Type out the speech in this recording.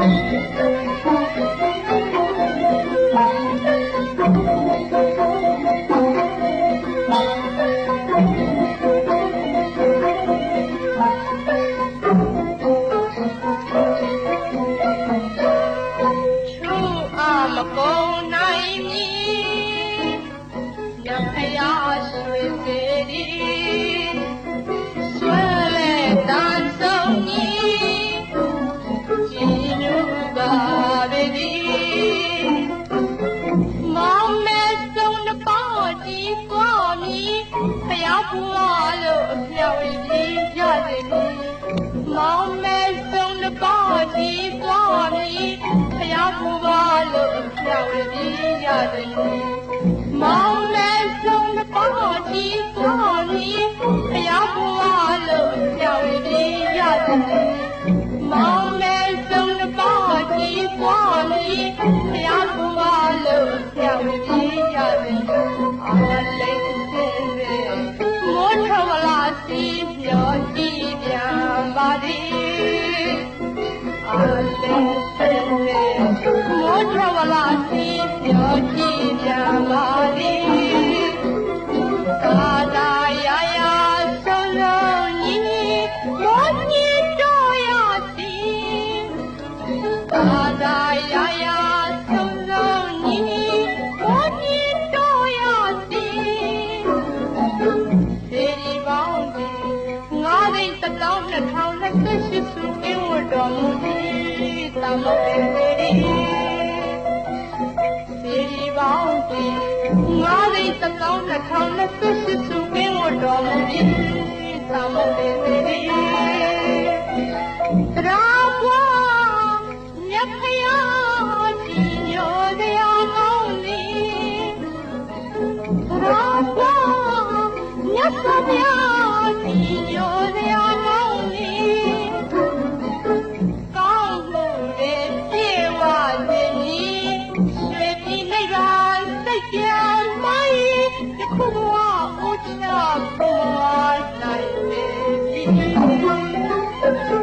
пространстве. ဖယားဘွားလို့အမြောက်ကြီးရစေမည်မောင်မဲဆုံးတစ်ပေါင်းကြည်သွားမီဖယားဘွားလို့အမြောက်ကြီးရစေမည်မောင်မဲဆုံးတစ်ပေါင်းကြည်သွားမီဖယားဘွားလို့အမြောက်ကြီးရစေမည်မောင် ကြည့်ပြန်ပါသည်အားလေးစင်စေမိုးထမလားစီပြောကြည့်ပြန်ပါသည်သာသာယာယာဆုံးဆုံးညီမောညီတော်ရစီသာသာယာ နှစ်ထောင်လက်သက်ရှိစုကင်းဝတ်တော်မူသည်တမပင်ပေရီစီရီပေါင်းပြီငါသည်တကောင်းနှစ်ထောင်လက်သက်ရှိစုကင်းဝတ်တော်မူသည်တမပင်ပေရီတရာ ここは大きな子は泣いて